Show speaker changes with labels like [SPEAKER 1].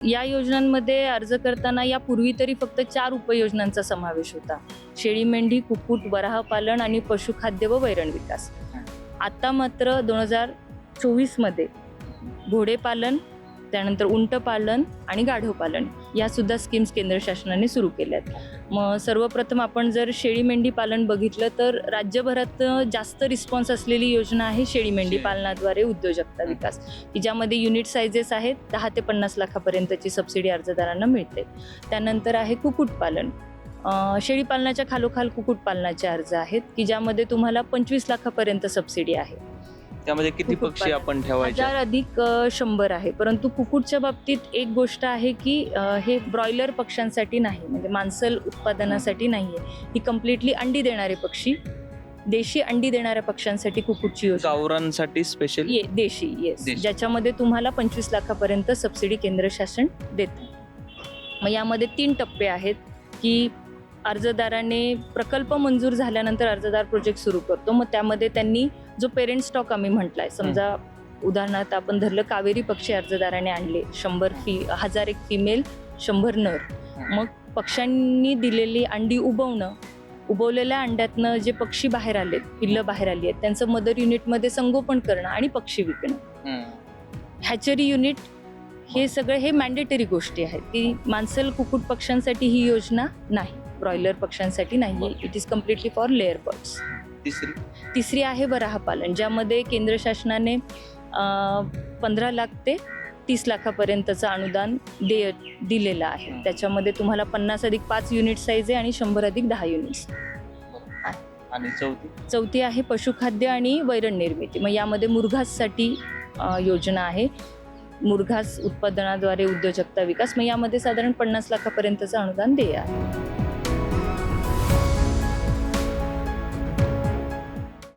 [SPEAKER 1] या योजनांमध्ये अर्ज करताना यापूर्वी तरी फक्त चार उपयोजनांचा समावेश होता. शेळी मेंढी कुक्कुट वराह पालन आणि पशुखाद्य व वैरण विकास. आता मात्र दोन हजार चोवीसमध्ये घोडेपालन त्यानंतर उंट पालन आणि गाढव पालन या सुद्धा स्कीम्स केंद्र शासनाने सुरू केल्यात. मग सर्वप्रथम आपण जर शेळी मेंढी पालन बघितलं तर राज्यभरात जास्त रिस्पॉन्स असलेली योजना आहे शेळी मेंढी. पालनाद्वारे उद्योजकता विकास की ज्यामध्ये युनिट सायझेस आहेत दहा ते पन्नास लाखापर्यंतची सबसिडी अर्जदारांना मिळते. त्यानंतर आहे कुक्कुटपालन अं, शेळी पालनाच्या खालोखाल कुक्कुटपालनाचे अर्ज आहेत की ज्यामध्ये तुम्हाला पंचवीस लाखापर्यंत सबसिडी आहे.
[SPEAKER 2] त्यामध्ये किती
[SPEAKER 1] कुक्कुट
[SPEAKER 2] पक्षी आपण ठेवायचे?
[SPEAKER 1] हजार अधिक अ, शंभर आहे. परंतु कुक्कुटच्या बाबतीत एक गोष्ट आहे की अ, हे ब्रॉयलर पक्ष्यांसाठी नाही म्हणजे मांसल उत्पादनासाठी नाही आहे ही कम्प्लिटली अंडी देणारे पक्षी देशी अंडी देणाऱ्या पक्ष्यांसाठी कुक्कुटची योजना.
[SPEAKER 2] गावरांसाठी स्पेशल
[SPEAKER 1] ये देशी येस
[SPEAKER 2] देशी.
[SPEAKER 1] ज्याच्यामध्ये तुम्हाला पंचवीस लाखापर्यंत सबसिडी केंद्र शासन देतं. मग यामध्ये तीन टप्पे आहेत की अर्जदाराने प्रकल्प मंजूर झाल्यानंतर अर्जदार प्रोजेक्ट सुरू करतो. मग त्यामध्ये त्यांनी जो पेरेंट स्टॉक आम्ही म्हटलाय समजा उदाहरणार्थ आपण धरलं कावेरी पक्षी अर्जदाराने आणले शंभर फी हजार एक फिमेल शंभर नर. मग पक्ष्यांनी दिलेली अंडी उबवणं उबवलेल्या अंड्यातनं जे पक्षी बाहेर आलेत पिल्लं बाहेर आली आहेत त्यांचं मदर युनिटमध्ये संगोपन करणं आणि पक्षी विकणं. हॅचरी युनिट हे सगळं हे मॅन्डेटरी गोष्टी आहेत की मांसल कुक्कुट पक्ष्यांसाठी ही योजना नाही ब्रॉयलर पक्ष्यांसाठी नाही it is completely for layer birds
[SPEAKER 2] तिसरी?
[SPEAKER 1] तिसरी आहे वराह पालन ज्यामध्ये केंद्र शासनाने पंधरा लाख ते तीस लाखापर्यंतचं अनुदान देय दिलेलं आहे. त्याच्यामध्ये तुम्हाला पन्नास अधिक पाच युनिट साईज आहे आणि शंभर अधिक दहा युनिट्स.
[SPEAKER 2] आणि चौथी?
[SPEAKER 1] चौथी आहे पशुखाद्य आणि वैरण निर्मिती. मग यामध्ये मुरघाससाठी योजना आहे. मुरघास उत्पादनाद्वारे उद्योजकता विकास. मग यामध्ये साधारण पन्नास लाखापर्यंतचं अनुदान देय आहे.